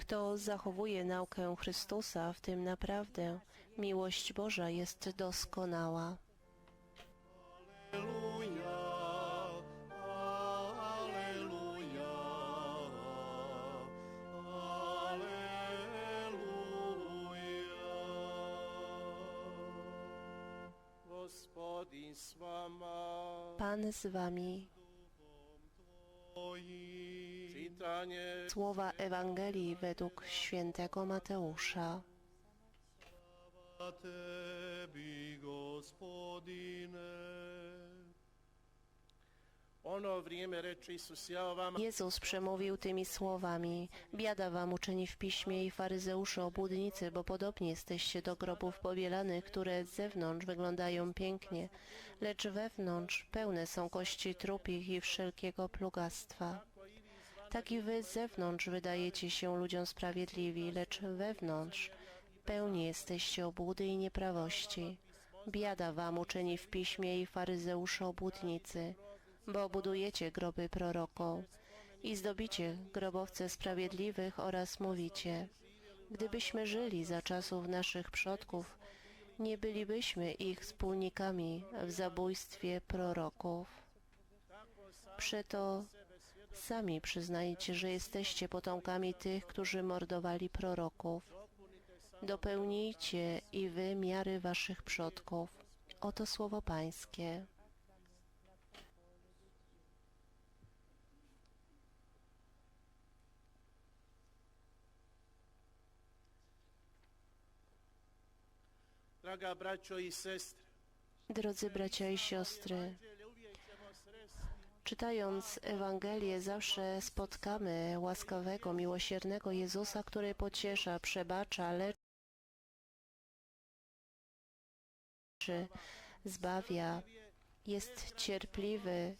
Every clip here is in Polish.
Kto zachowuje naukę Chrystusa, w tym naprawdę miłość Boża jest doskonała. Pan z wami. Słowa Ewangelii według świętego Mateusza. Tebi, Jezus przemówił tymi słowami: Biada wam uczeni w piśmie i faryzeusze obłudnicy, bo podobnie jesteście do grobów pobielanych, które z zewnątrz wyglądają pięknie, lecz wewnątrz pełne są kości trupich i wszelkiego plugastwa. Tak i wy z zewnątrz wydajecie się ludziom sprawiedliwi, lecz wewnątrz pełni jesteście obłudy i nieprawości. Biada wam uczeni w piśmie i faryzeusze obłudnicy, bo budujecie groby prorokom i zdobicie grobowce sprawiedliwych oraz mówicie, gdybyśmy żyli za czasów naszych przodków, nie bylibyśmy ich wspólnikami w zabójstwie proroków. Przeto sami przyznajcie, że jesteście potomkami tych, którzy mordowali proroków. Dopełnijcie i wy miary waszych przodków. Oto słowo Pańskie. Drodzy bracia i siostry, czytając Ewangelię zawsze spotkamy łaskawego, miłosiernego Jezusa, który pociesza, przebacza, leczy, zbawia, jest cierpliwy,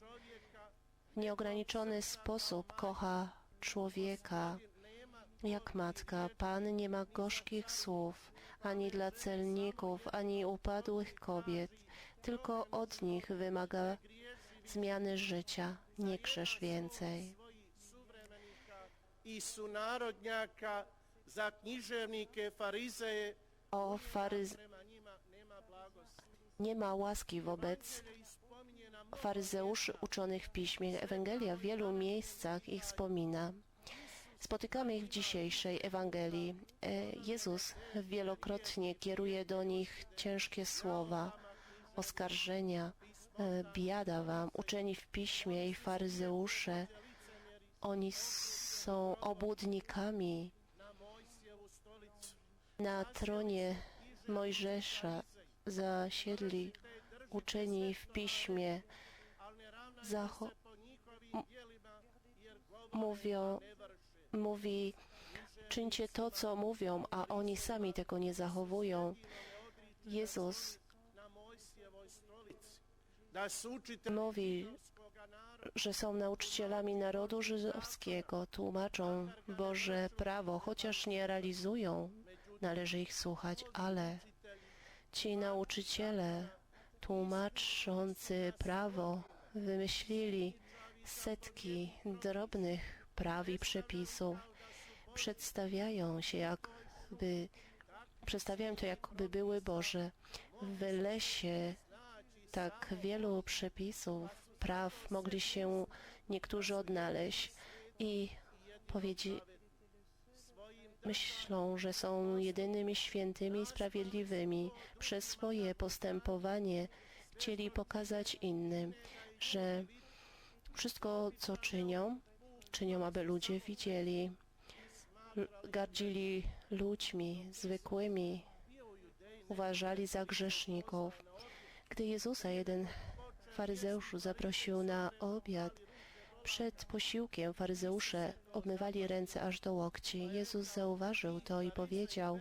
w nieograniczony sposób kocha człowieka. Jak matka, Pan nie ma gorzkich słów ani dla celników, ani upadłych kobiet, tylko od nich wymaga zmiany życia. Nie grzesz więcej. O faryz... nie ma łaski wobec faryzeuszy uczonych w piśmie. Ewangelia w wielu miejscach ich wspomina. Spotykamy ich w dzisiejszej Ewangelii. E, Jezus wielokrotnie kieruje do nich ciężkie słowa, oskarżenia. E, Biada wam, uczeni w piśmie i faryzeusze. Oni są obłudnikami na tronie Mojżesza zasiedli uczeni w piśmie. Zacho- Mówią, mówi, czyńcie to, co mówią, a oni sami tego nie zachowują. Jezus mówi, że są nauczycielami narodu żydowskiego, tłumaczą Boże prawo, chociaż nie realizują, należy ich słuchać, ale ci nauczyciele tłumaczący prawo wymyślili setki drobnych praw i przepisów. Przedstawiają się jakby, przedstawiają to jakby były Boże. W lesie tak wielu przepisów, praw mogli się niektórzy odnaleźć i powiedzi, svojim myślą, że są jedynymi świętymi i sprawiedliwymi. Przez swoje postępowanie chcieli pokazać innym, że wszystko, co czynią, czynią, aby ludzie widzieli. Gardzili ludźmi zwykłymi, uważali za grzeszników. Gdy Jezusa jeden faryzeusz zaprosił na obiad, przed posiłkiem faryzeusze obmywali ręce aż do łokci. Jezus zauważył to i powiedział,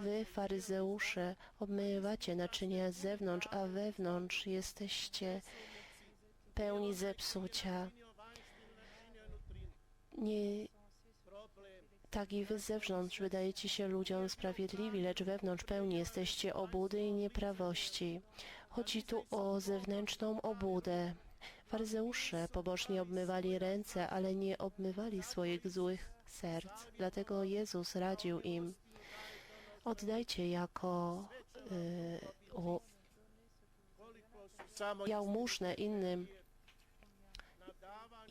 wy faryzeusze obmywacie naczynia z zewnątrz, a wewnątrz jesteście pełni zepsucia. Nie tak i wy z zewnątrz wydajecie się ludziom sprawiedliwi, lecz wewnątrz pełni jesteście obłudy i nieprawości. Chodzi tu o zewnętrzną obłudę. Faryzeusze pobożnie obmywali ręce, ale nie obmywali swoich złych serc. Dlatego Jezus radził im, oddajcie jako y, Samo jałmużnę innym,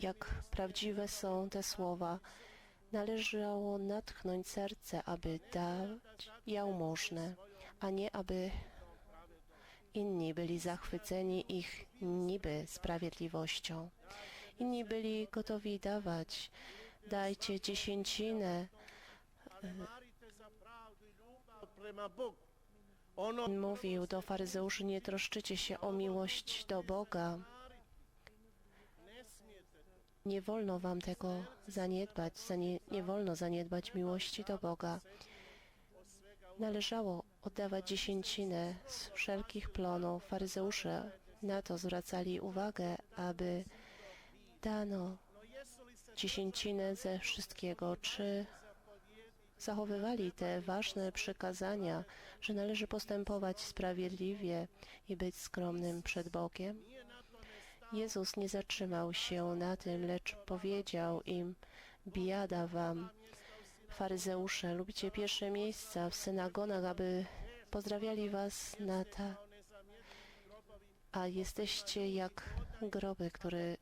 jak prawdziwe są te słowa. Należało natchnąć serce, aby dać jałmużnę, a nie aby inni byli zachwyceni ich niby sprawiedliwością. Inni byli gotowi dawać. Dajcie dziesięcinę. Ono Mówił do faryzeuszy, nie troszczycie się o miłość do Boga. Nie wolno wam tego zaniedbać, zanie, nie wolno zaniedbać miłości do Boga. Należało oddawać dziesięcinę z wszelkich plonów. Faryzeusze na to zwracali uwagę, aby dano dziesięcinę ze wszystkiego. Czy zachowywali te ważne przykazania, że należy postępować sprawiedliwie i być skromnym przed Bogiem? Jezus nie zatrzymał się na tym, lecz powiedział im, biada wam, faryzeusze, lubicie pierwsze miejsca w synagonach, aby pozdrawiali was na ta, a jesteście jak groby,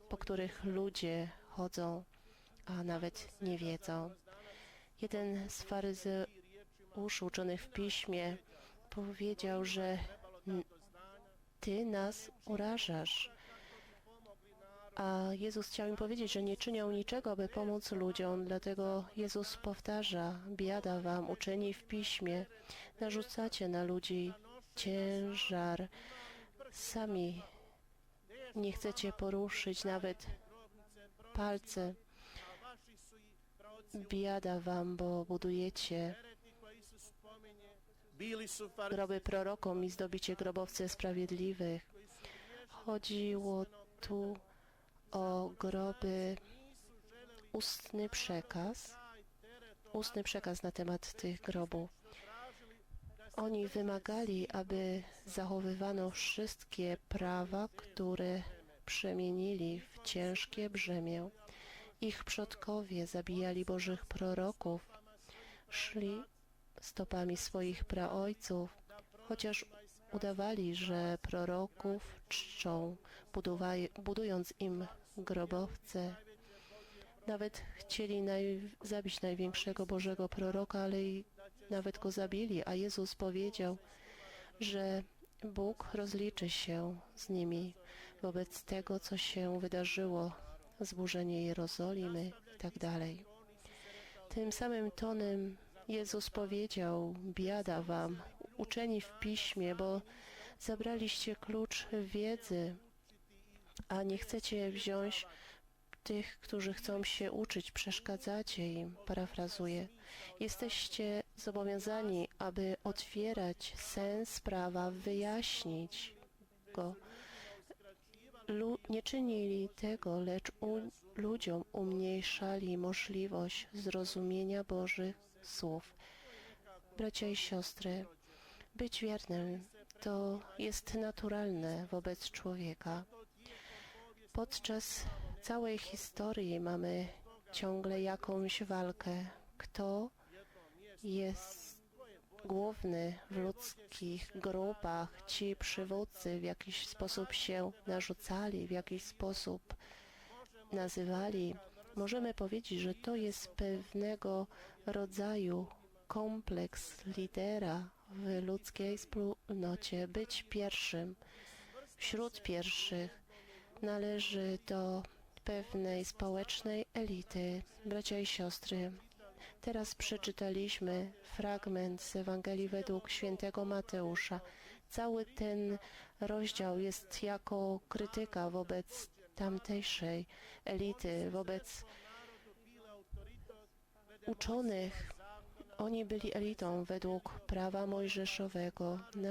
po których ludzie chodzą, a nawet nie wiedzą. Jeden z faryzeuszy uczonych w piśmie powiedział, że ty nas urażasz. A Jezus chciał im powiedzieć, że nie czynią niczego, aby pomóc ludziom, dlatego Jezus powtarza, biada wam, uczeni w piśmie, narzucacie na ludzi ciężar, sami nie chcecie poruszyć nawet palce. Biada wam, bo budujecie groby prorokom i zdobicie grobowce sprawiedliwych. Chodziło tu o groby, ustny przekaz, ustny przekaz na temat tych grobów. Oni wymagali, aby zachowywano wszystkie prawa, które przemienili w ciężkie brzemię. Ich przodkowie zabijali Bożych proroków, szli stopami swoich praojców, chociaż udawali, że proroków czczą, budując im grobowce. Nawet chcieli naj, zabić największego Bożego proroka, ale i nawet go zabili, a Jezus powiedział, że Bóg rozliczy się z nimi wobec tego, co się wydarzyło, zburzenie Jerozolimy i tak. Tym samym tonem Jezus powiedział, biada wam, uczeni w piśmie, bo zabraliście klucz wiedzy, a nie chcecie wziąć tych, którzy chcą się uczyć, przeszkadzacie im, parafrazuję. Jesteście zobowiązani, aby otwierać sens prawa, wyjaśnić go. Lu- nie czynili tego, lecz ludziom umniejszali możliwość zrozumienia Bożych słów. Bracia i siostry, być wiernym to jest naturalne wobec człowieka. Podczas całej historii mamy ciągle jakąś walkę. Kto jest główny w ludzkich grupach? Ci przywódcy w jakiś sposób się narzucali, w jakiś sposób nazywali. Możemy powiedzieć, że to jest pewnego rodzaju kompleks lidera w ludzkiej wspólnocie. Być pierwszym wśród pierwszych należy do pewnej społecznej elity. Bracia i siostry, teraz przeczytaliśmy fragment z Ewangelii według świętego Mateusza. Cały ten rozdział jest jako krytyka wobec tamtejszej elity, wobec uczonych. Oni byli elitą według prawa mojżeszowego. Na,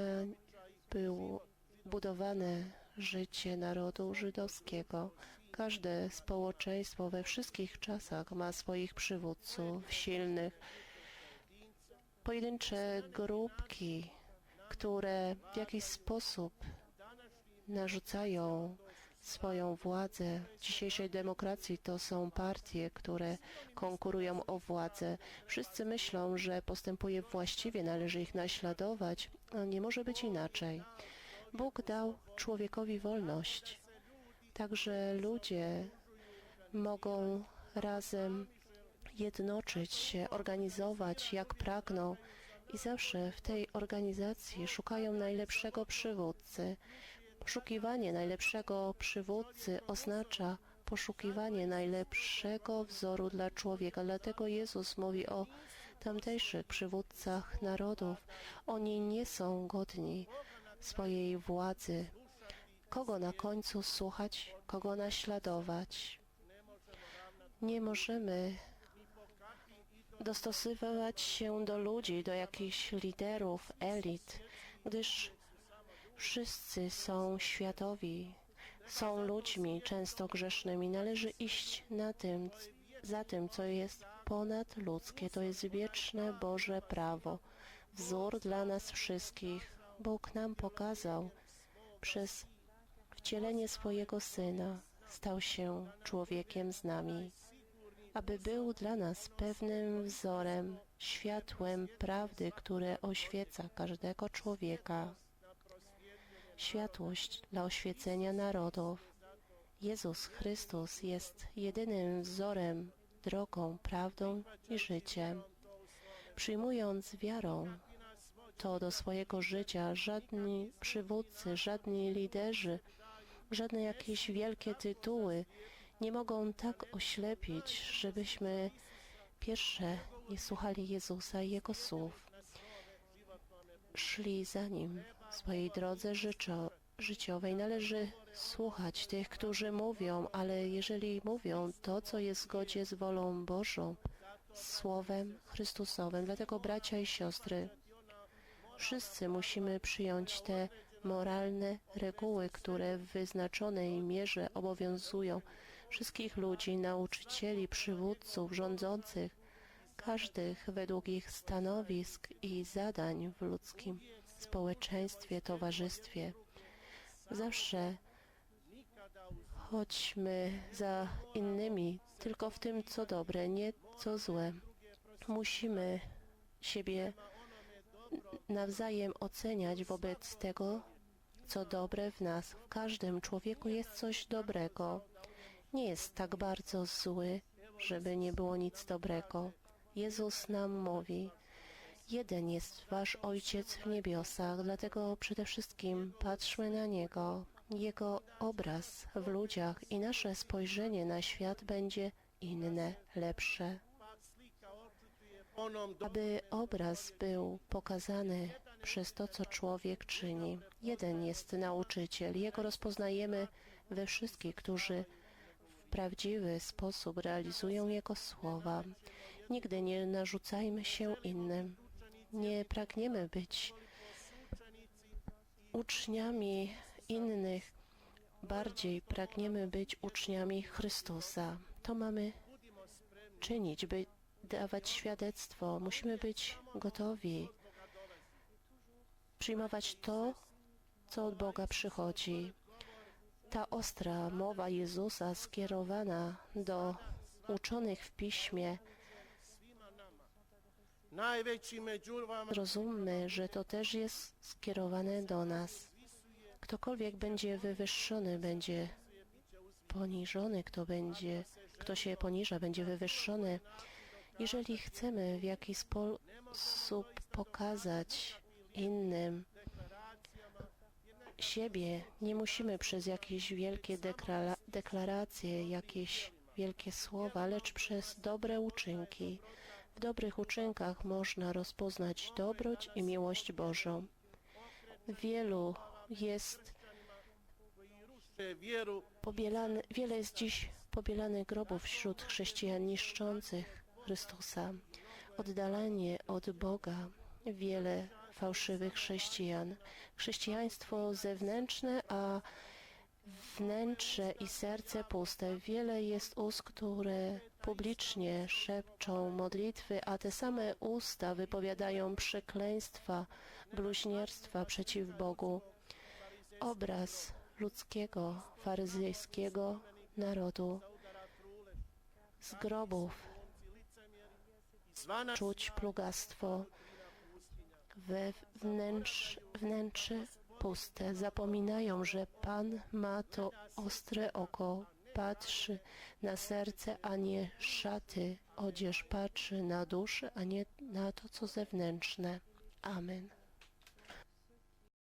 było budowane życie narodu żydowskiego. Każde społeczeństwo we wszystkich czasach ma swoich przywódców silnych. Pojedyncze grupki, które w jakiś sposób narzucają swoją władzę. W dzisiejszej demokracji to są partie, które konkurują o władzę. Wszyscy myślą, że postępuje właściwie, należy ich naśladować, a nie może być inaczej. Bóg dał człowiekowi wolność. Także ludzie mogą razem jednoczyć się, organizować jak pragną i zawsze w tej organizacji szukają najlepszego przywódcy. Poszukiwanie najlepszego przywódcy oznacza poszukiwanie najlepszego wzoru dla człowieka. Dlatego Jezus mówi o tamtejszych przywódcach narodów. Oni nie są godni swojej władzy. Kogo na końcu słuchać, kogo naśladować? Nie możemy dostosowywać się do ludzi, do jakichś liderów, elit, gdyż wszyscy są światowi, są ludźmi często grzesznymi. Należy iść na tym, za tym, co jest ponadludzkie. To jest wieczne Boże prawo, wzór dla nas wszystkich. Bóg nam pokazał przez wcielenie swojego Syna, stał się człowiekiem z nami aby był dla nas pewnym wzorem, światłem prawdy, które oświeca każdego człowieka. Światłość dla oświecenia narodów. Jezus Chrystus jest jedynym wzorem, drogą, prawdą i życiem. Przyjmując wiarą to do swojego życia, żadni przywódcy, żadni liderzy, żadne jakieś wielkie tytuły nie mogą tak oślepić, żebyśmy pierwsze nie słuchali Jezusa i Jego słów. Szli za Nim w swojej drodze życzo, życiowej. Należy słuchać tych, którzy mówią, ale jeżeli mówią to, co jest w zgodzie z wolą Bożą, Słowem Chrystusowym. Dlatego bracia i siostry, wszyscy musimy przyjąć te moralne reguły, które w wyznaczonej mierze obowiązują wszystkich ludzi, nauczycieli, przywódców, rządzących, każdych według ich stanowisk i zadań w ludzkim społeczeństwie, towarzystwie. Zawsze chodźmy za innymi, tylko w tym, co dobre, nie co złe. Musimy siebie nawzajem oceniać wobec tego, co dobre w nas. W każdym człowieku jest coś dobrego nie jest tak bardzo zły, żeby nie było nic dobrego. Jezus nam mówi, jeden jest wasz Ojciec w niebiosach, dlatego przede wszystkim patrzmy na Niego, Jego obraz w ludziach i nasze spojrzenie na świat będzie inne, lepsze. Aby obraz był pokazany przez to, co człowiek czyni. Jeden jest nauczyciel, Jego rozpoznajemy we wszystkich, którzy prawdziwy sposób realizują Jego słowa. Nigdy nie narzucajmy się innym. Nie pragniemy być uczniami innych, bardziej pragniemy być uczniami Chrystusa. To mamy czynić, by dawać świadectwo. Musimy być gotowi przyjmować to, co od Boga przychodzi ta ostra mowa Jezusa skierowana do uczonych w piśmie, rozummy, że to też jest skierowane do nas. Ktokolwiek będzie wywyższony, będzie poniżony, kto będzie, kto się poniża, będzie wywyższony. Jeżeli chcemy w jakiś sposób pokazać innym, siebie nie musimy przez jakieś wielkie deklara- deklaracje, jakieś wielkie słowa, lecz przez dobre uczynki. W dobrych uczynkach można rozpoznać dobroć i miłość Bożą. Wielu jest vjeru pobielane, wiele jest dziś pobielanych grobów wśród chrześcijan niszczących Chrystusa. Oddalenie od Boga, wiele fałszywych chrześcijan. Chrześcijaństwo zewnętrzne, a wnętrze i serce puste. Wiele jest ust, które publicznie szepczą modlitwy, a te same usta wypowiadają przekleństwa, bluźnierstwa przeciw Bogu. Obraz ludzkiego, faryzejskiego narodu. Z grobów czuć plugastwo, we wnętrz, wnętrze puste. Zapominają, że Pan ma to ostre oko, patrzy na serce, a nie szaty. Odzież patrzy na duszę, a nie na to, co zewnętrzne. Amen.